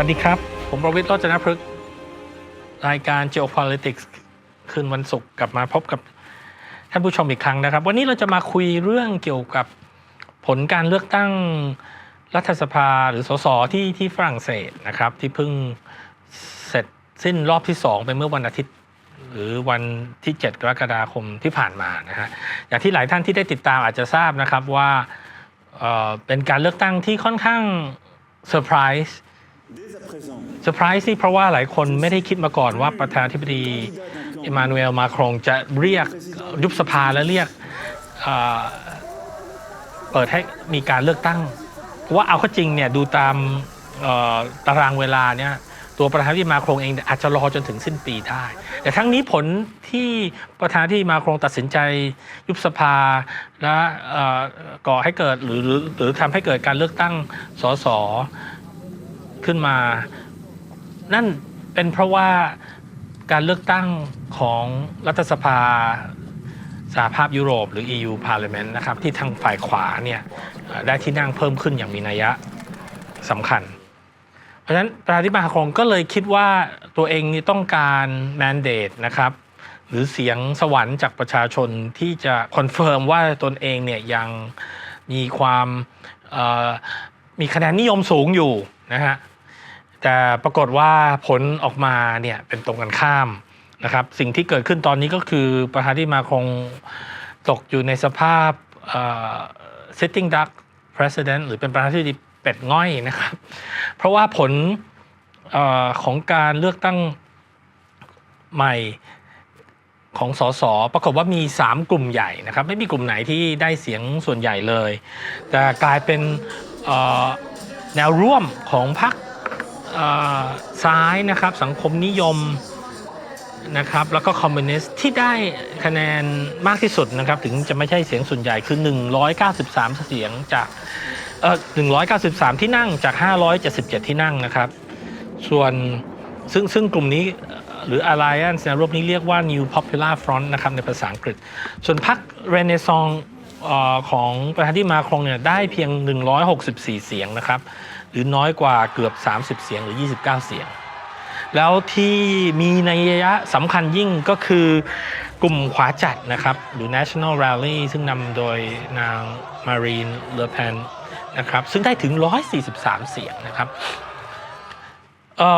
วัสดีครับ ผมประวิทย์รจนพฤกษ์รายการ geopolitics คืนวันศุกร์กลับมาพบกับท่านผู้ชมอีกครั้งนะครับ วันนี้เราจะมาคุยเรื่องเกี่ยวกับผลการเลือกตั้งรัฐสภาหรือสสที่ที่ฝรั่งเศสนะครับ ที่เพิ่งเสร็จสิ้นรอบที่ 2 ไปเมื่อวันอาทิตย์ หรือวันที่ 7 กรกฎาคมที่ผ่านมานะฮะอย่างที่หลายท่านที่ได้ติดตามอาจจะทราบนะครับว่าเเป็นการเลือกตั้งที่ค่อนข้างเซอร์ไพรส์ เซอร์ไพรส์นี่เพราะว่าหลายคนไม่ได้คิดมาก่อนว่าประธานาธิบดีเอมานูเอลมาครงจะเรียกยุบสภาและเรียกเปิดให้มีการเลือกตั้งเพราะว่าเอาข้าจริงเนี่ยดูตามตารางเวลาเนี่ยตัวประธานาธิบดีมาครงเองอาจจะรอจนถึงสิ้นปีได้ แต่ทั้งนี้ผลที่ประธานาธิบดีมาครงตัดสินใจยุบสภาและก่อให้เกิดหรือหรือทำให้เกิดการเลือกตั้งสส ขึ้นมา นั่นเป็นเพราะว่าการเลือกตั้งของรัฐสภาสหภาพยุโรปหรือ EU Parliament นะครับที่ทางฝ่ายขวาเนี่ยได้ที่นั่งเพิ่มขึ้นอย่างมีนัยสำคัญ เพราะฉะนั้นประธานาธิบดีมาครงก็เลยคิดว่าตัวเองนี่ต้องการแมนเดตนะครับหรือเสียงสวรรค์จากประชาชนที่จะคอนเฟิร์มว่าตนเองเนี่ยยังมีความมีคะแนนนิยมสูงอยู่นะฮะ แต่ปรากฏว่าผลออกมาเนี่ยเป็นตรงกันข้ามนะครับ สิ่งที่เกิดขึ้นตอนนี้ก็คือประธานาธิบดีมาคงตกอยู่ในสภาพ sitting duck president หรือเป็นประธานาธิบดีเป็ดง่อยนะครับ เพราะว่าผลอของการเลือกตั้งใหม่ของสสปรากฏว่ามี 3 กลุ่มใหญ่นะครับ ไม่มีกลุ่มไหนที่ได้เสียงส่วนใหญ่เลย แต่กลายเป็นแนวร่วมของพรรค ซ้ายนะครับสังคมนิยมนะครับแล้วก็คอมมิวนิสต์ที่ได้คะแนนมากที่สุดนะครับถึงจะไม่ใช่เสียงส่วนใหญ่คือ 193 เสียงจากเอ่อ193 ที่นั่งจาก 577 ที่นั่งนะครับ ส่วนซึ่งซึ่งกลุ่มนี้หรือ Alliance นวร่วมนี้เรียกว่า New Popular Front นะครับในภาษาอังกฤษ ส่วนพรรคเรเนซองของประธานาธิมาครองเนี่ยได้เพียง 164 เสียงนะครับ หรือน้อยกว่าเกือบ 30 เสียงหรือ 29 เสียง แล้วที่มีนัยยะสำคัญยิ่งก็คือกลุ่มขวาจัดนะครับ หรือ National Rally ซึ่งนำโดยนางมารีนเลอ p พนนะครับ ซึ่งได้ถึง 143 เสียงนะครับ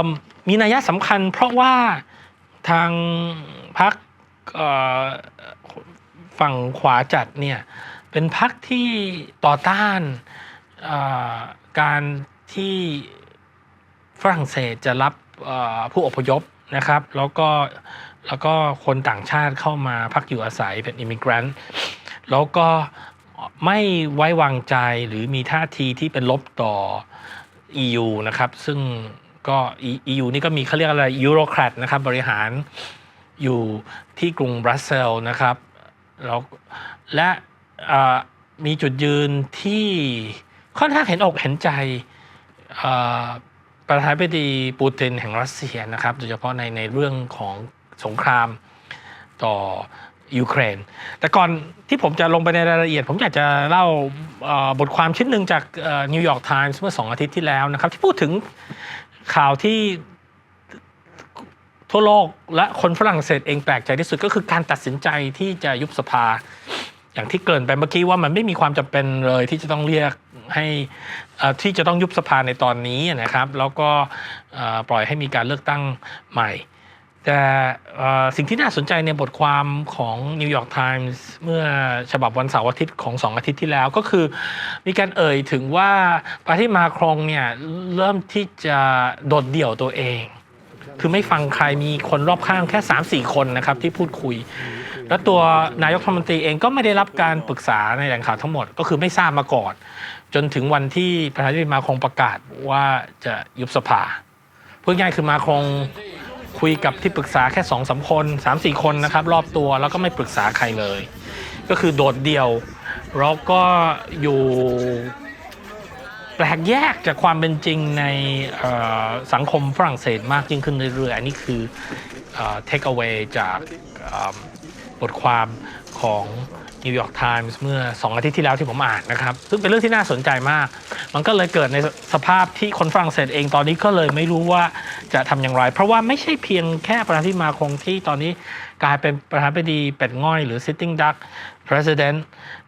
มมีนัยยะสำคัญเพราะว่าทางพรรคฝั่งขวาจัดเนี่ยเป็นพรรคที่ต่อต้านการ ที่ฝรั่งเศสจะรับผู้อพยพนะครับ แล้วก็แล้วก็คนต่างชาติเข้ามาพักอยู่อาศัยเป็นอิมิเกรนต์แล้วก็ไม่ไว้วางใจหรือมีท่าทีที่เป็นลบต่อ EU นะครับ ซึ่งก็ EU นี่ก็มีเขาเรียกอะไรยูโรแครตนะครับบริหารอยู่ที่กรุงบรัสเซลนะครับแล้วและมีจุดยืนที่ค่อนข้างเห็นอกเห็นใจ ประธานาธิบดีปูตินแห่งรัสเซียนะครับโดยเฉพาะในในเรื่องของสงครามต่อยูเครน แต่ก่อนที่ผมจะลงไปในรายละเอียด ผมอยากจะเล่าบทความชิ้นหนึ่งจากนิวยอร์กไทมส์เมื่อสองอาทิตย์ที่แล้วนะครับ ที่พูดถึงข่าวที่ทั่วโลกและคนฝรั่งเศสเองแปลกใจที่สุดก็คือการตัดสินใจที่จะยุบสภา อย่างที่เกินไปเมื่อกี้ว่ามันไม่มีความจำเป็นเลยที่จะต้องเรียก ให้ที่จะต้องยุบสภาในตอนนี้นะครับ แล้วก็ปล่อยให้มีการเลือกตั้งใหม่ แต่สิ่งที่น่าสนใจในบทความของ New York Times เมื่อฉบับวันเสาร์อาทิตย์ของสองอาทิตย์ที่แล้วก็คือ มีการเอ่ยถึงว่าประเทศมาครองเนี่ยเริ่มที่จะโดดเดี่ยวตัวเอง คือไม่ฟังใครมีคนรอบข้างแค่ 3 4 คนนะครับที่พูดคุยแล้วตัวนายกรัฐมนตรีเองก็ไม่ได้รับการปรึกษาในแหล่งข่าวทั้งหมด ก็คือไม่ทราบมาก่อน จนถึงวันที่ประธานาธิบดีมาคงประกาศว่าจะยุบสภาพูดง่ายคือมาคงคุยกับที่ปรึกษาแค่สองสาคนสามสี่คนนะครับ รอบตัวแล้วก็ไม่ปรึกษาใครเลย ก็คือโดดเดี่ยวแล้วก็อยู่แปลกแยกจากความเป็นจริงในสังคมฝรั่งเศสมากยิ่งขึ้นเรื่อยๆ อันนี้คือเทคเอา away จากบทความของ New York Times เมื่อ 2 อาทิตย์ที่แล้วที่ผมอ่านนะครับ ซึ่งเป็นเรื่องที่น่าสนใจมาก มันก็เลยเกิดในสภาพที่คนฝรั่งเศสเองตอนนี้ก็เลยไม่รู้ว่าจะทำอย่างไร เพราะว่าไม่ใช่เพียงแค่ประธานาธิบดีมาคงที่ตอนนี้กลายเป็นประธานาธิบดีเป็ดง่อยหรือ sitting duck president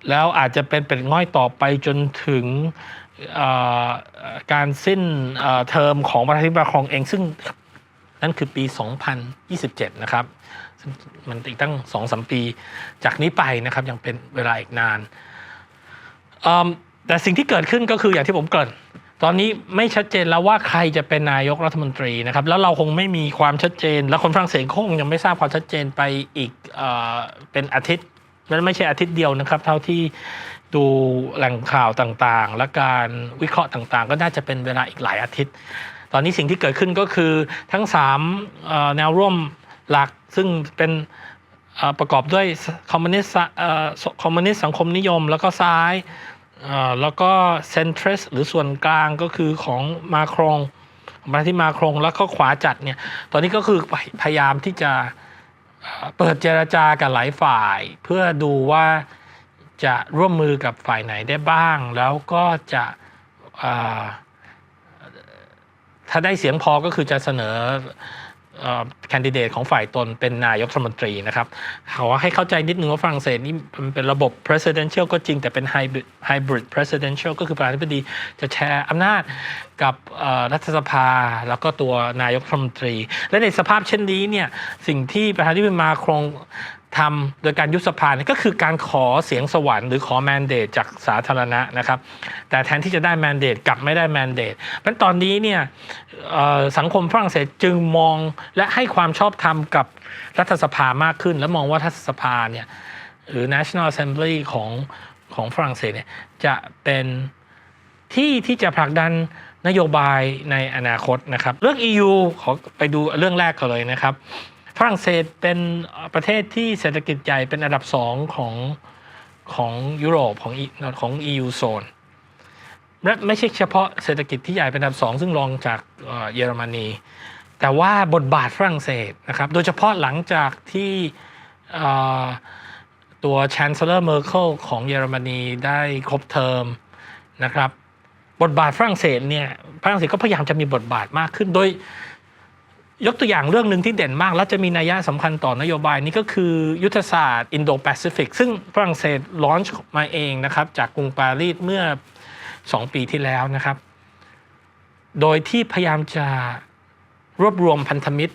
แล้วอาจจะเป็นเป็ดง่อยต่อไปจนถึงการสิ้นเทอมของประธานาธิบดีมาคงเองซึ่งนั่นคือปี 2027 นะครับ มันอีกตั้ง2องสมปี จากนี้ไปนะครับยังเป็นเวลาอีกนานแต่สิ่งที่เกิดขึ้นก็คืออย่างที่ผมเกริ่นตอนนี้ไม่ชัดเจนแล้วว่าใครจะเป็นนายกรัฐมนตรีนะครับ แล้วเราคงไม่มีความชัดเจน และคนฝรั่งเศสคงยังไม่ทราบความชัดเจนไปอีกเอเป็นอาทิตย์และไม่ใช่อาทิตย์เดียวนะครับ เท่าที่ดูแหล่งข่าวต่างๆ และการวิเคราะห์ต่างๆ ก็น่าจะเป็นเวลาอีกหลายอาทิตย์ ตอนนี้สิ่งที่เกิดขึ้นก็คือทั้ง3แนวร่วม หลักซึ่งเป็นประกอบด้วยคอมมิวนิสต์คอมมิวนิสต์สังคมนิยม แล้วก็ซ้ายแล้วก็เซนทรัสหรือส่วนกลางก็คือของมาครงมาที่มาครงแล้วก็ขวาจัดเนี่ยตอนนี้ก็คือพยายามที่จะเปิดเจรจากับหลายฝ่าย เพื่อดูว่าจะร่วมมือกับฝ่ายไหนได้บ้าง แล้วก็จะถ้าได้เสียงพอก็คือจะเสนอ แคนดิเดตของฝ่ายตนเป็นนายกรัฐมนตรีนะครับเขาให้เข้าใจนิดนึงว่าฝรั่งเศสนี่มันเป็นระบบ presidential ก็จริงแต่เป็น hybrid hybrid presidential ก็คือประธานาธิบดีจะแชร์อำนาจกับรัฐสภาแล้วก็ตัวนายกรัฐมนตรี และในสภาพเช่นนี้เนี่ยสิ่งที่ประธานาธิบดีมาครง ทำโดยการยุบสภาเนี่ยก็คือการขอเสียงสวรรค์หรือขอแมนเดตจากสาธารณะนะครับ แต่แทนที่จะได้แมนเดตกลับไม่ได้แมนเดตเพราะตอนนี้เนี่ยสังคมฝรั่งเศสจึงมองและให้ความชอบธรรมกับรัฐสภามากขึ้น และมองว่ารัฐสภาเนี่ยหรือ National Assembly ของของฝรั่งเศสเนี่ยจะเป็นที่ที่จะผลักดันนโยบายในอนาคตนะครับ เรื่อง EU ขอไปดูเรื่องแรกก่อนเลยนะครับ ฝรั่งเศสเป็นประเทศที่เศรษฐกิจใหญ่เป็นอันดับสองของของยุโรปของของ EU โซนและไม่ใช่เฉพาะเศรษฐกิจที่ใหญ่เป็นอันดับสองซึ่งรองจากเยอรมนี แต่ว่าบทบาทฝรั่งเศสนะครับ โดยเฉพาะหลังจากที่ตัว Chancellor Merkel ของเยอรมนีได้ครบเทอมนะครับ บทบาทฝรั่งเศสเนี่ยฝรั่งเศสก็พยายามจะมีบทบาทมากขึ้นโดย ยกตัวอย่างเรื่องหนึ่งที่เด่นมาก และจะมีนัยยะสำคัญต่อนโยบายนี้ก็คือยุทธศาสตร์อินโดแปซิฟิกซึ่งฝรั่งเศสลอนช์มาเองนะครับ จากกรุงปารีสเมื่อ 2 ปีที่แล้วนะครับ โดยที่พยายามจะรวบรวมพันธมิตร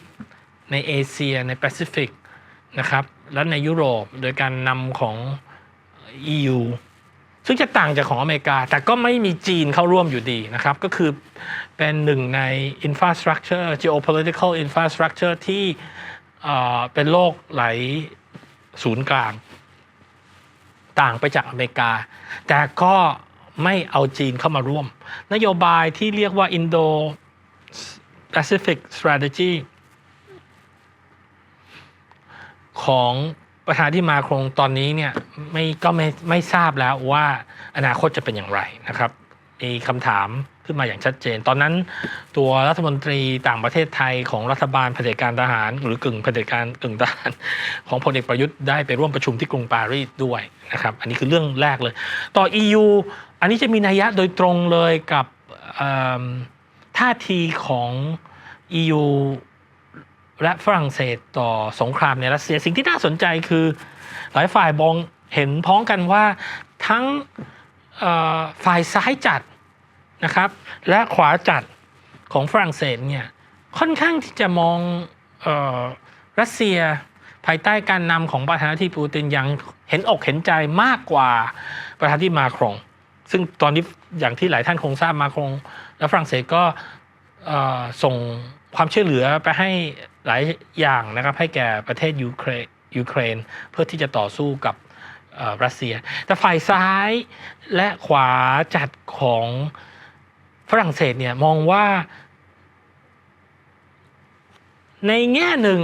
ในเอเชียในแปซิฟิกนะครับ และในยุโรปโดยการนำของ EU ซึ่งจะต่างจากของอเมริกา แต่ก็ไม่มีจีนเข้าร่วมอยู่ดีนะครับ ก็คือเป็นหนึ่งใน infrastructure geopolitical infrastructure ที่เอ่เป็นโลกไหลศูนย์กลาง ต่างไปจากอเมริกา แต่ก็ไม่เอาจีนเข้ามาร่วม นโยบายที่เรียกว่า Indo Pacific Strategy ของ ประธานที่มาโครงตอนนี้เนี่ยไม่ก็ไม่ไม่ทราบแล้วว่าอนาคตจะเป็นอย่างไรนะครับมีคำถามขึ้นมาอย่างชัดเจน ตอนนั้นตัวรัฐมนตรีต่างประเทศไทยของรัฐบาลเผด็จการทหาร หรือกึ่งเผด็จการกึ่งทหารของพลเอกประยุทธ์ได้ไปร่วมประชุมที่กรุงปารีสด้วยนะครับ อันนี้คือเรื่องแรกเลย ต่อ EU อันนี้จะมีนัยยะโดยตรงเลยกับท่าทีของ EU และฝรั่งเศสต่อสงครามในรัสเซียสิ่งที่น่าสนใจคือ หลายฝ่ายมองเห็นพ้องกันว่าทั้งฝ่ายซ้ายจัดนะครับและขวาจัดของฝรั่งเศสเนี่ยค่อนข้างที่จะมองออรัสเซียภายใต้การนำของประธานาธิบดีปูตินยังเห็นอกเห็นใจมากกว่าประธานาธิบดีมาครง ซึ่งตอนนี้อย่างที่หลายท่านคงทราบมาครง และฝรั่งเศสก็ส่ง ความช่วยเหลือไปให้หลายอย่างนะครับให้แก่ประเทศยูเครนยูเครน เพื่อที่จะต่อสู้กับรัสเซีย แต่ฝ่ายซ้ายและขวาจัดของฝรั่งเศสเนี่ยมองว่า ในแง่หนึ่ง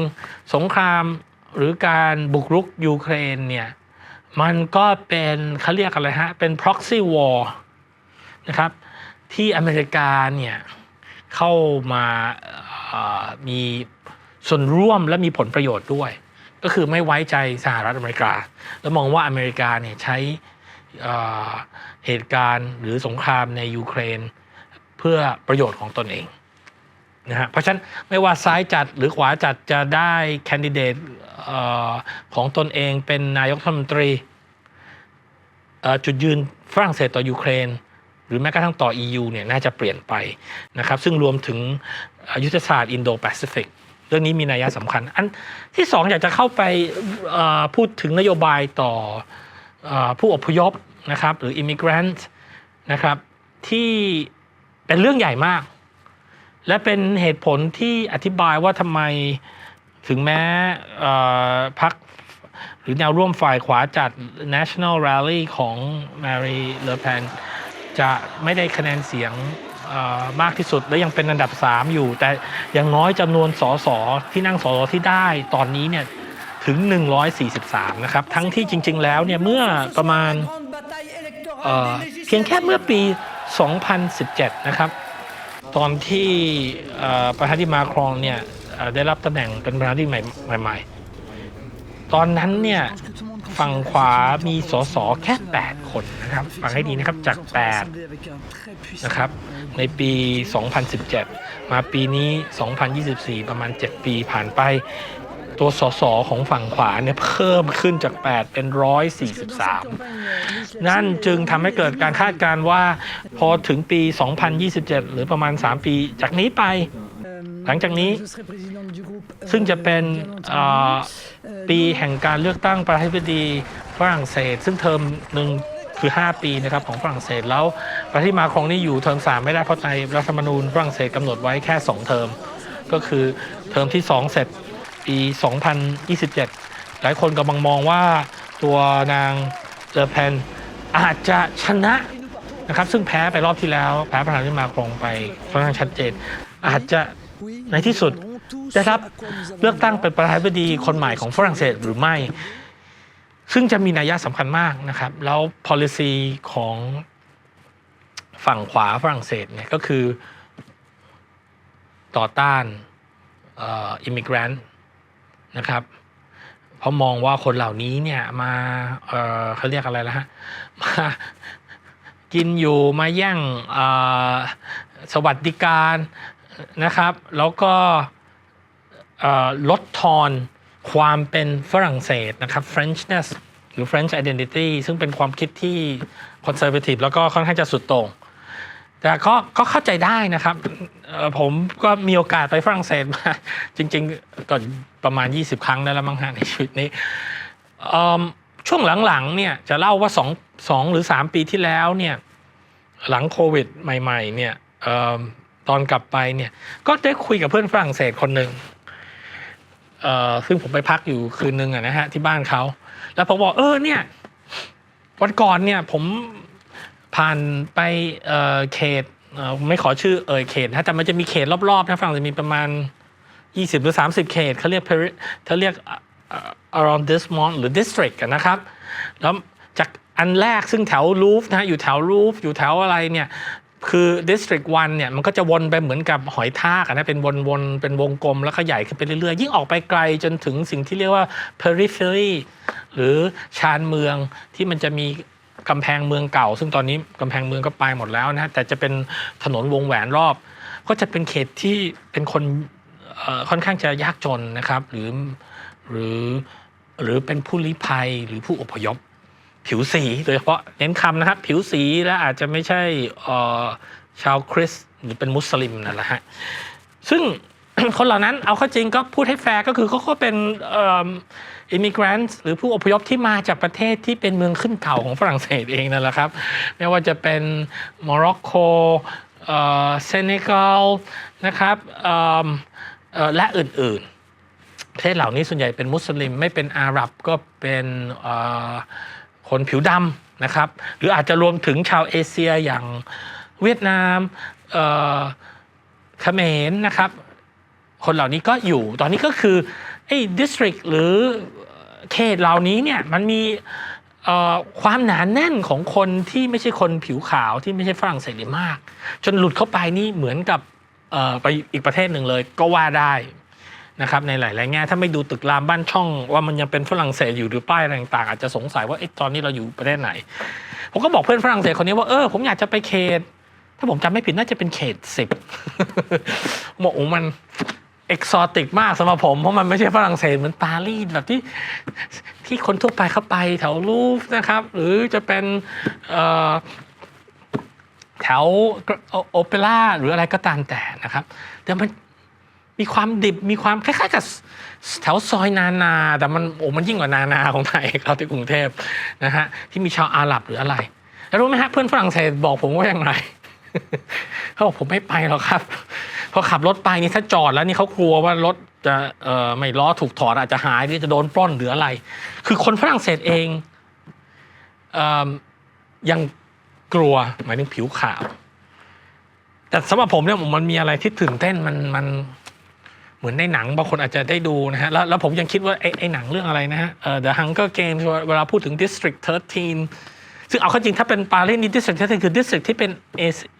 สงครามหรือการบุกรุกยูเครนเนี่ยมันก็เป็นเขาเรียกอะไรฮะ เป็น proxy war นะครับที่อเมริกาเนี่ยเข้ามา มีส่วนร่วมและมีผลประโยชน์ด้วย ก็คือไม่ไว้ใจสหรัฐอเมริกา แล้วมองว่าอเมริกาเนี่ยใช้เหตุการณ์หรือสงครามในยูเครน เพื่อประโยชน์ของตนเองนะฮะเพราะฉะนั้นไม่ว่าซ้ายจัดหรือขวาจัดจะได้แคนดิเดตของตนเองเป็นนายกรัฐมนตรีจุดยืนฝรั่งเศสต่อยูเครน หรือแม้กระทั่งต่อ EU เนี่ยน่าจะเปลี่ยนไปนะครับซึ่งรวมถึงยุทธศาสตร์อินโดแปซิฟิกเรื่องนี้มีนัยสำคัญ อันที่สองอยากจะเข้าไปพูดถึงนโยบายต่ออผู้อพยพนะครับหรือ immigrant นะครับที่เป็นเรื่องใหญ่มาก และเป็นเหตุผลที่อธิบายว่าทำไมถึงแม้พรรคหรือแนวร่วมฝ่ายขวาจัด National Rally ของ Mary Le Pen จะไม่ได้คะแนนเสียงมากที่สุดและยังเป็นอันดับ 3 อยู่ แต่อย่างน้อยจำนวนสสที่นั่งสสที่ได้ตอนนี้เนี่ยถึง 143 นะครับ ทั้งที่จริง ๆ แล้วเนี่ยเมื่อประมาณเเพียงแค่เมื่อปี 2017 นะครับ ตอนที่ประธานาธิมาครองเนี่ยได้รับตำแหน่งเป็นประธานาธิบดีใหม่ ๆ ตอนนั้นเนี่ย ฝั่งขวามีสสแค่ 8 คนนะครับฟังให้ดีนะครับจาก 8 นะครับ ในปี 2017 มาปีนี้ 2024 ประมาณ 7 ปีผ่านไป ตัวสสของฝั่งขวาเนี่ยเพิ่มขึ้นจาก 8 เป็น 143 นั่นจึงทำให้เกิดการคาดการณ์ว่า พอถึงปี 2027 หรือประมาณ 3 ปีจากนี้ไป หลังจากนี้ซึ่งจะเป็นปีแห่งการเลือกตั้งประธานาธิบดีฝรั่งเศส ซึ่งเทอมหนึ่งคือ 5 ปีนะครับของฝรั่งเศสแล้วประธานาธิมาครองนี่อยู่เทอม3 ไม่ได้เพราะในรัฐธรรมนูญฝรั่งเศสกำหนดไว้แค่ 2 เทอม ก็คือเทอมที่ 2 เสร็จปี 2027 หลายคนกำลังมองว่าตัวนางเลอแพนอาจจะชนะนะครับซึ่งแพ้ไปรอบที่แล้ว แพ้ประธานาธิบดีมาครองไปค่อนข้างชัดเจน อาจจะ ในที่สุดได้รับเลือกตั้งเป็นประธานาธิบดีคนใหม่ของฝรั่งเศสหรือไม่ ซึ่งจะมีนัยสำคัญมากนะครับ แล้ว policy ของฝั่งขวาฝรั่งเศสเนี่ยก็คือ ต่อต้านอิมิเกรนต์นะครับเพราะมองว่าคนเหล่านี้เนี่ยมาเเขาเรียกอะไรล้วฮะมากินอยู่มาแย่งสวัสดิการ นะครับ แล้วก็ลดทอนความเป็นฝรั่งเศสนะครับ Frenchness หรือ French identity ซึ่งเป็นความคิดที่ conservative แล้วก็ค่อนข้างจะสุดโต่งแต่ก็ก็เข้าใจได้นะครับ ผมก็มีโอกาสไปฝรั่งเศสมา จริงๆก็ประมาณ 20 ครั้งได้แล้วมั้งฮะในชีวิตนี้ ช่วงหลังๆเนี่ยจะเล่าว่า2 2หรือ 3 ปีที่แล้วเนี่ยหลังโควิดใหม่ ๆ เนี่ย ตอนกลับไปเนี่ย ก็ได้คุยกับเพื่อนฝรั่งเศสคนหนึ่งเอ่อซึ่งผมไปพักอยู่คืนนึงอะนะฮะที่บ้านเขา แล้วผมบอกเออเนี่ย วันก่อนเนี่ยผมผ่านไปเอ่อเขตเอ่อไม่ขอชื่อเอ่ยเขตนะแต่มันจะมีเขตรอบๆนะฝรั่งจะมีประมาณ 20 หรือ 30 เขตเขาเรียก peri- เขาเรียก around this mont หรือ district นนะครับ แล้วจากอันแรกซึ่งแถวรูฟนะฮะอยู่แถวรูฟอยู่แถวอะไรเนี่ย คือ district 1เนี่ยมันก็จะวนไปเหมือนกับหอยทากนะเป็นวนๆเป็นวงกลมแล้วก็ใหญ่ขึ้นไปเรื่อยๆ ยิ่งออกไปไกลจนถึงสิ่งที่เรียกว่า periphery หรือชานเมืองที่มันจะมีกำแพงเมืองเก่า ซึ่งตอนนี้กำแพงเมืองก็ไปหมดแล้วนะแต่จะเป็นถนนวงแหวนรอบ ก็จะเป็นเขตที่เป็นคนค่อนข้างจะยากจนนะครับ หรือหรือหรือเป็นผู้ลี้ภัยหรือผู้อพยพ ผิวสีโดยเฉพาะเน้นคำนะครับ ผิวสีและอาจจะไม่ใช่ชาวคริสหรือเป็นมุสลิมนั่นแหละฮะซึ่งคนเหล่านั้นเอาเข้าจริงก็พูดให้แฟร์ก็คือเขาก็เป็นอิมิเกรนต์หรือผู้อพยพที่มาจากประเทศที่เป็นเมืองขึ้นเขาของฝรั่งเศสเองนั่นแหละครับ ไม่ว่าจะเป็นโมร็อกโกเอ่อเซเนกัลนะครับและอื่นๆ ประเทศเหล่านี้ส่วนใหญ่เป็นมุสลิมไม่เป็นอาหรับก็เป็น คนผิวดำนะครับ หรืออาจจะรวมถึงชาวเอเชียอย่างเวียดนามเอ่อเขมรนะครับ คนเหล่านี้ก็อยู่ตอนนี้ก็คือไอ้ district หรือเขตเหล่านี้เนี่ยมันมีความหนาแน่นของคนที่ไม่ใช่คนผิวขาวที่ไม่ใช่ฝรั่งเศสมาก จนหลุดเข้าไปนี่เหมือนกับไปอีกประเทศหนึ่งเลยก็ว่าได้ นะครับในหลายๆแง่ถ้าไม่ดูตึกรามบ้านช่อง ว่ามันยังเป็นฝรั่งเศสอยู่หรือป้ายอะไรต่างๆอาจจะสงสัยว่าเอ๊ะตอนนี้เราอยู่ประเทศไหน ผมก็บอกเพื่อนฝรั่งเศสคนนี้ว่าเออผมอยากจะไปเขต ถ้าผมจำไม่ผิดน่าจะเป็นเขตสิบบอกโอ้มันเอกซอติกมากสำหรับผมเพราะมันไม่ใช่ฝรั่งเศสเหมือนปารีสแบบที่ที่คนทั่วไปเข้าไปแถวลูฟ์นะครับ หรือจะเป็นแถวโอเปร่าหรืออะไรก็ตามแต่นะครับ แต่มัน มีความดิบมีความคล้ายๆกับแถวซอยนานา แต่มันโอ้มันยิ่งกว่านานาของไทยครับที่กรุงเทพนะฮะที่มีชาวอาหรับหรืออะไร แล้วรู้ไหมฮะเพื่อนฝรั่งเศสบอกผมว่าอย่างไรเขาบอกผมไม่ไปหรอกครับพอขับรถไปนี่ถ้าจอดแล้วนี่เขากลัวว่ารถจะไม่ล้อถูกถอดอาจจะหายหรือจะโดนปล้นหรืออะไร คือคนฝรั่งเศสเองเอยังกลัวหมายถึงผิวขาว แต่สำหรับผมเนี่ยมันมีอะไรที่ตื่นเต้นมันมัน เหมือนในหนังบางคนอาจจะได้ดูนะฮะแล้วแล้วผมยังคิดว่าไอ้ไอ้หนังเรื่องอะไรนะฮะเอ่อ The Hunger Games เวลาพูดถึง District 13 ซึ่งเอาเข้าจริงถ้าเป็นปารีสนี่ District 13คือ District ที่เป็น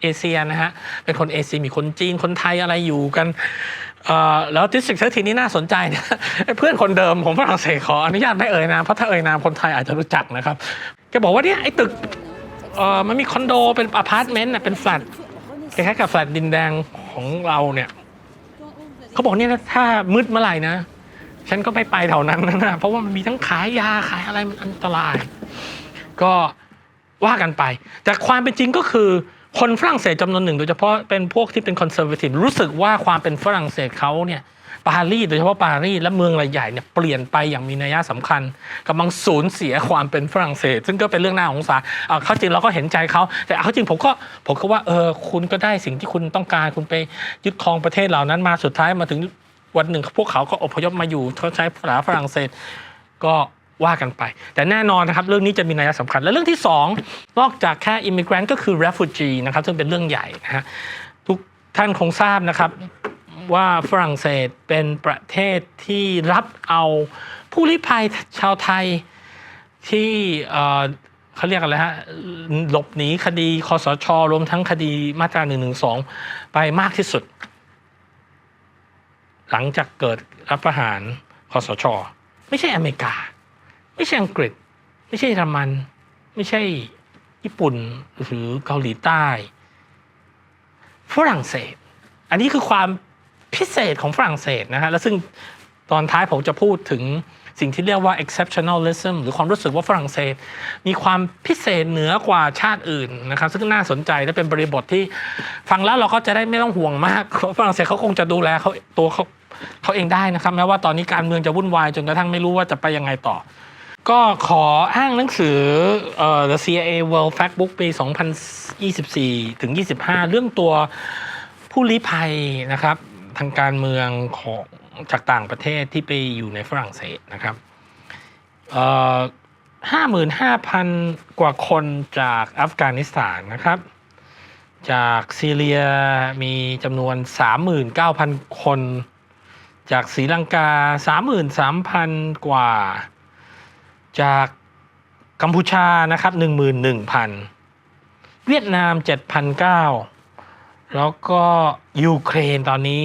เอเชียนะฮะเป็นคนเอเชียมีคนจีนคนไทยอะไรอยู่กันเอ่อแล้ว District 13นี่น่าสนใจนะเพื่อนคนเดิมของฝรั่งเศสขออนุญาตไม่เอ่ยนามเพราะถ้าเอ่ยนามคนไทยอาจจะรู้จักนะครับแกบอกว่าเนี่ยไอ้ตึกมันมีคอนโดเป็นอพาร์ตเมนต์เป็นแฟลตคล้ายๆกับแฟลตดินแดงของเราเนี่ย เขาบอกเนี่ยถ้ามืดเมื่อไหร่นะ ฉันก็ไม่ไปแถวนั้นนะเพราะว่ามันมีทั้งขายยาขายอะไรมันอันตราย ก็ว่ากันไป แต่ความเป็นจริงก็คือ คนฝรั่งเศสจำนวนหนึ่งโดยเฉพาะเป็นพวกที่เป็นคอนเซอร์เวทีฟรู้สึกว่าความเป็นฝรั่งเศสเขาเนี่ยปารีสโดยเฉพาะปารีสและเมืองใหญ่เนี่ยเปลี่ยนไปอย่างมีนัยสำคัญกำลังสูญเสียความเป็นฝรั่งเศส ซึ่งก็เป็นเรื่องน่าสงสารเอาเขาจริงเราก็เห็นใจเขาแต่เขาจริงผมก็ผมก็ว่าเออคุณก็ได้สิ่งที่คุณต้องการคุณไปยึดครองประเทศเหล่านั้นมาสุดท้ายมาถึงวันหนึ่งพวกเขาก็อพยพมาอยู่เขาใช้ภาษาฝรั่งเศสก็ ว่ากันไป แต่แน่นอนนะครับเรื่องนี้จะมีนัยสำคัญ และเรื่องที่สองนอกจากแค่ immigrant ก็คือ refugee นะครับซึ่งเป็นเรื่องใหญ่นะฮะทุกท่านคงทราบนะครับว่าฝรั่งเศสเป็นประเทศที่รับเอาผู้ลี้ภัยชาวไทยที่เอ่อเขาเรียกอะไรฮะหลบหนีคดีคอสชรวมทั้งคดีมาตรา1นึไปมากที่สุด หลังจากเกิดรัฐประหารคอสช ไม่ใช่อเมริกา ไม่ใช่อังกฤษ ไม่ใช่เยอรมัน ไม่ใช่ญี่ปุ่นหรือเกาหลีใต้ฝรั่งเศส อันนี้คือความพิเศษของฝรั่งเศสนะฮะแล้วซึ่งตอนท้ายผมจะพูดถึงสิ่งที่เรียกว่า exceptionalism หรือความรู้สึกว่าฝรั่งเศส มีความพิเศษเหนือกว่าชาติอื่นนะครับ ซึ่งน่าสนใจและเป็นบริบทที่ฟังแล้วเราก็จะได้ไม่ต้องห่วงมากฝรั่งเศสเขาคงจะดูแลเขาตัวเขาเขาเองได้นะครับ แม้ว่าตอนนี้การเมืองจะวุ่นวายจนกระทั่งไม่รู้ว่าจะไปยังไงต่อ ก็ขออ้างหนังสือเอ่อ The CIA World Factbook ปี 2024 ถึง 25 เรื่องตัวผู้ลี้ภัยนะครับทางการเมืองของจากต่างประเทศที่ไปอยู่ในฝรั่งเศสนะครับเอ่อ55,000 กว่าคนจากอัฟกานิสถานนะครับ จากซีเรียมีจำนวน 39,000 คน จากศรีลังกา 33,000 กว่า จากกัมพูชานะครับ11,000เวียดนาม7,900แล้วก็ยูเครนตอนนี้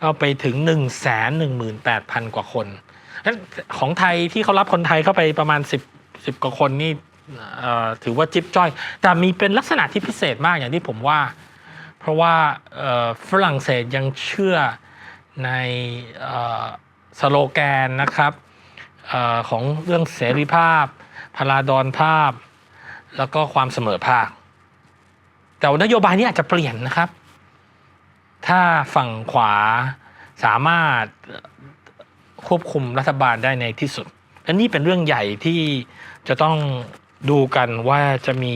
ก็ไปถึง118,000กว่าคนนั้นของไทยที่เขารับคนไทยเข้าไปประมาณ10 10กว่าคนนี่ถือว่าจิ๊บจ้อย แต่มีเป็นลักษณะที่พิเศษมากอย่างที่ผมว่า เพราะว่าฝรั่งเศสยังเชื่อในสโลแกนนะครับ อของเรื่องเสรีภาพ พลาดอนภาพ แล้วก็ความเสมอภาค แต่นโยบายนี้อาจจะเปลี่ยนนะครับ ถ้าฝั่งขวาสามารถควบคุมรัฐบาลได้ในที่สุดและนี่เป็นเรื่องใหญ่ที่จะต้องดูกันว่าจะมี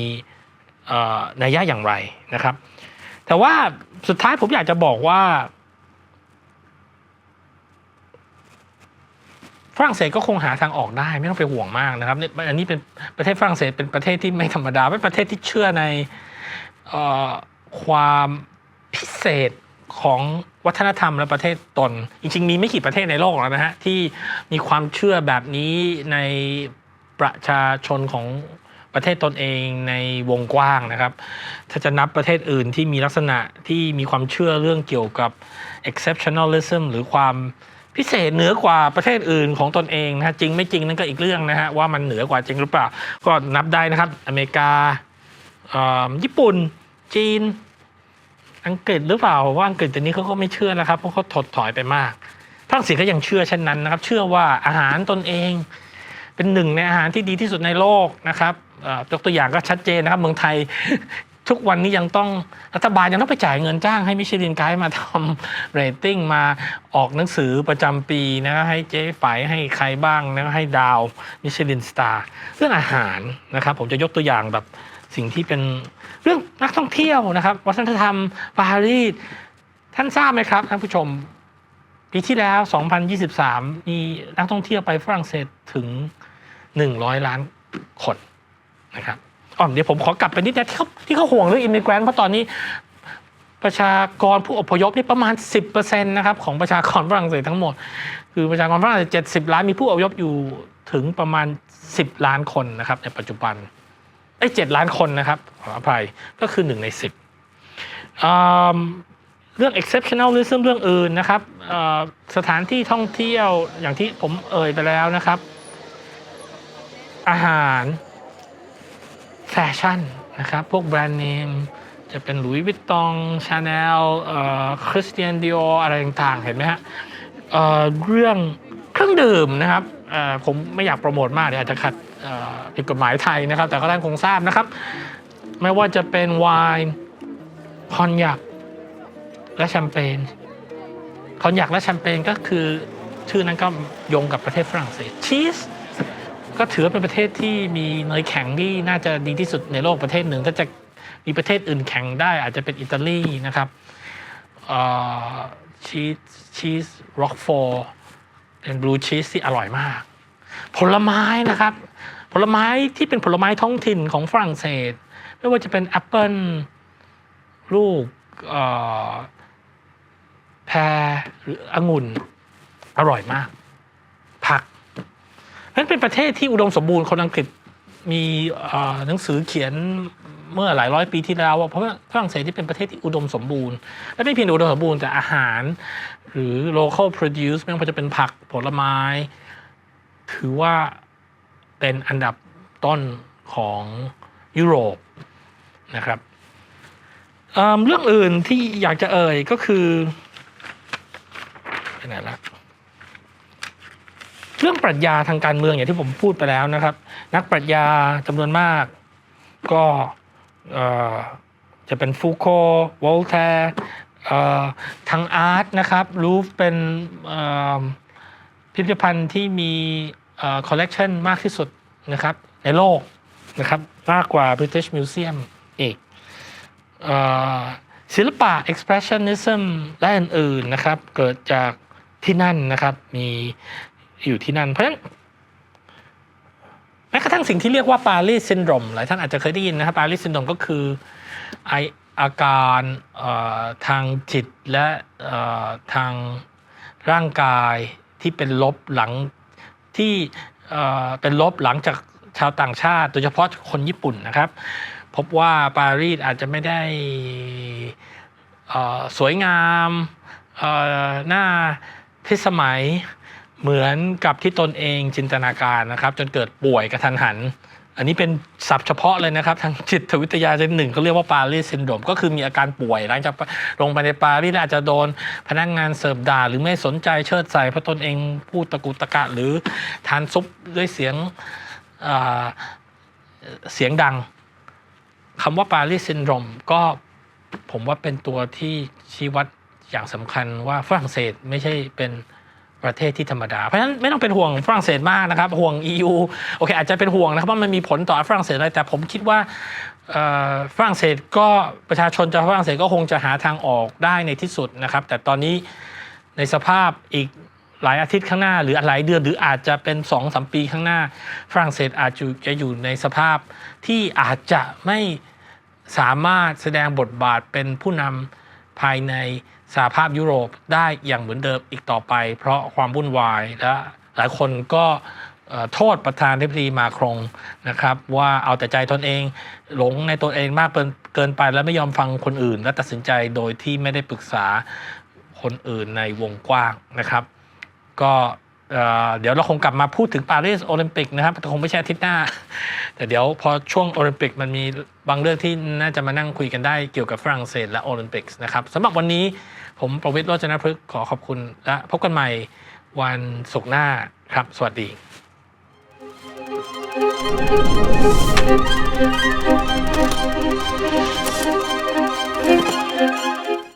นัยยะอย่างไรนะครับ แต่ว่าสุดท้ายผมอยากจะบอกว่า ฝรั่งเศสก็คงหาทางออกได้ไม่ต้องไปห่วงมากนะครับเนี่ยอันนี้เป็นประเทศฝรั่งเศสเป็นประเทศที่ไม่ธรรมดาเป็นประเทศที่เชื่อในออความพิเศษของวัฒนธรรมและประเทศตน จริง ๆ มีไม่กี่ประเทศในโลกแล้วนะฮะที่มีความเชื่อแบบนี้ในประชาชนของประเทศตนเองในวงกว้างนะครับ ถ้าจะนับประเทศอื่นที่มีลักษณะที่มีความเชื่อเรื่องเกี่ยวกับ exceptionalism หรือความ พิเศษเหนือกว่าประเทศอื่นของตนเองนะฮะจริงไม่จริงนั่นก็อีกเรื่องนะฮะว่ามันเหนือกว่าจริงหรือเปล่า ก็นับได้นะครับ อเมริกาญี่ปุ่น จีน อังกฤษหรือเปล่าว่าอังกฤษตอนนี้เขาก็ไม่เชื่อนะครับเพราะเขาถดถอยไปมากฝรั่งเศสก็ยังเชื่อเช่นนั้นนะครับ เชื่อว่าอาหารตนเอง เป็นหนึ่งในอาหารที่ดีที่สุดในโลกนะครับยกตัวอย่างก็ชัดเจนนะครับ เมืองไทย ทุกวันนี้ยังต้องรัฐบาลยังต้องไปจ่ายเงินจ้างให้มิชลินไกด์มาทำเรตติ้งมาออกหนังสือประจำปีนะให้เจ๊ไฝให้ใครบ้างนะให้ดาวมิชลินสตาร์เรื่องอาหารนะครับผมจะยกตัวอย่างแบบสิ่งที่เป็นเรื่องนักท่องเที่ยวนะครับ วัฒนธรรมปารีสท่านทราบไหมครับท่านผู้ชมปีที่แล้ว 2023 มีนักท่องเที่ยวไปฝรั่งเศสถึง 100 ล้านคนนะครับ อ๋อเดี๋ยวผมขอกลับไปนิดนะที่เขาที่เขาห่วงเรื่องอิมมิเกรนเพราะตอนนี้ประชากรผู้อพยพนี่ประมาณ 10%นะครับของประชากรฝรั่งเศสทั้งหมด คือประชากรฝรั่งเศส70 ล้านมีผู้อพยพอยู่ถึงประมาณ 10 ล้านคนนะครับในปัจจุบันไอ้7ล้านคนนะครับขออภัยก็คือ 1 ใน 10อืมเรื่อง exceptionalism เรื่องอื่นนะครับสถานที่ท่องเที่ยวอย่างที่ผมเอ่ยไปแล้วนะครับ อาหาร แฟชั่นนะครับ พวกแบรนด์เนมจะเป็นหลุยส์วิตตองชาแนลคริสเตียนดิโออะไรต่างๆ เห็นไหมฮะเอ่อเรื่องเครื่องดื่มนะครับเอ่อผมไม่อยากโปรโมทมากเดี๋ยวอาจจะขัดเอ่อผิดกฎหมายไทยนะครับ แต่ก็ท่านคงทราบนะครับ ไม่ว่าจะเป็นไวน์คอนยักและแชมเปญคอนยักและแชมเปญก็คือชื่อนั้นก็โยงกับประเทศฝรั่งเศสชีส ก็ถือเป็นประเทศที่มีเนยแข็งที่น่าจะดีที่สุดในโลกประเทศหนึ่ง ถ้าจะมีประเทศอื่นแข่งได้ อาจจะเป็นอิตาลีนะครับชีสชีสร็อกฟอร์เป็นบลูชีสที่อร่อยมาก ผลไม้นะครับ ผลไม้ที่เป็นผลไม้ท้องถิ่นของฝรั่งเศส ไม่ว่าจะเป็นแอปเปิลลูกแพรหรือองุ่นอร่อยมาก นั้นเป็นประเทศที่อุดมสมบูรณ์คนอังกฤษมีหนังสือเขียนเมื่อหลายร้อยปีที่แล้วว่าเพราะว่าฝรั่งเศสที่เป็นประเทศที่อุดมสมบูรณ์ และไม่เพียงอุดมสมบูรณ์แต่อาหาร หรือ local produce ไม่ว่าจะเป็นผักผลไม้ ถือว่าเป็นอันดับต้นของยุโรปนะครับเเรื่องอื่นที่อยากจะเอ่ยก็คือไปไหนละ เรื่องปรัชญาทางการเมืองอย่างที่ผมพูดไปแล้วนะครับ นักปรัชญาจำนวนมาก ก็จะเป็นฟูโควอลแทร์ทางอาร์ตนะครับรูฟเป็นพิพิธภัณฑ์ที่มีคอลเลกชันมากที่สุดนะครับในโลกนะครับมากกว่า British Museum อีกศิลปะ expressionism และอื่นๆนะครับ เกิดจากที่นั่นนะครับมี อยู่ที่นั่น เพราะฉะนั้นแม้กระทั่งสิ่งที่เรียกว่าปารีสซินโดรมหลายท่านอาจจะเคยได้ยินนะครับปารีสซินโดรมก็คือไออาการทางจิตและทางร่างกายที่เป็นลบหลังที่เป็นลบหลังจากชาวต่างชาติ โดยเฉพาะคนญี่ปุ่นนะครับ พบว่าปารีสอาจจะไม่ได้สวยงามหน้าพิสมัย เหมือนกับที่ตนเองจินตนาการนะครับ จนเกิดป่วยกระทันหัน อันนี้เป็นศัพท์เฉพาะเลยนะครับ ทางจิตวิทยาชนิดหนึ่งเขาเรียกว่าปารีสซินโดรมก็คือมีอาการป่วยหลังจากลงไปในปารีสแล้วอาจจะโดนพนักงานเสิร์ฟด่าหรือไม่สนใจเชิดใส่เพราะตนเองพูดตะกุตะกะหรือทานซุปด้วยเสียงเอ่อเสียงดังคำว่าปารีสซินโดรมก็ผมว่าเป็นตัวที่ชี้วัดอย่างสำคัญว่าฝรั่งเศสไม่ใช่เป็น ประเทศที่ธรรมดา เพราะฉะนั้นไม่ต้องเป็นห่วงฝรั่งเศสมากนะครับ ห่วง EU โอเค อาจจะเป็นห่วงนะครับว่ามันมีผลต่อฝรั่งเศสอะไรแต่ผมคิดว่าฝรั่งเศสก็ประชาชนชาวฝรั่งเศสก็คงจะหาทางออกได้ในที่สุดนะครับ แต่ตอนนี้ในสภาพอีกหลายอาทิตย์ข้างหน้า หรือหลายเดือนหรืออาจจะเป็น2อสปีข้างหน้า ฝรั่งเศสอาจจะจะอยู่ในสภาพที่อาจจะไม่สามารถแสดงบทบาทเป็นผู้นำ ภายในสหภาพยุโรปได้อย่างเหมือนเดิมอีกต่อไป เพราะความวุ่นวายและหลายคนก็โทษประธานาธิบดีมาครงนะครับว่าเอาแต่ใจตนเองหลงในตนเองมากเกินเกินไปแล้วไม่ยอมฟังคนอื่น และตัดสินใจโดยที่ไม่ได้ปรึกษาคนอื่นในวงกว้างนะครับ ก็ เดี๋ยวเราคงกลับมาพูดถึงปารีสโอลิมปิกนะครับแต่คงไม่ใช่อาทิตย์หน้า แต่เดี๋ยวพอช่วงโอลิมปิกมันมีบางเรื่องที่น่าจะมานั่งคุยกันได้เกี่ยวกับฝรั่งเศสและโอลิมปิกนะครับสำหรับวันนี้ผมประวิทย์โรจนพฤกษ์ขอขอบคุณและพบกันใหม่วันศุกร์หน้าครับ สวัสดี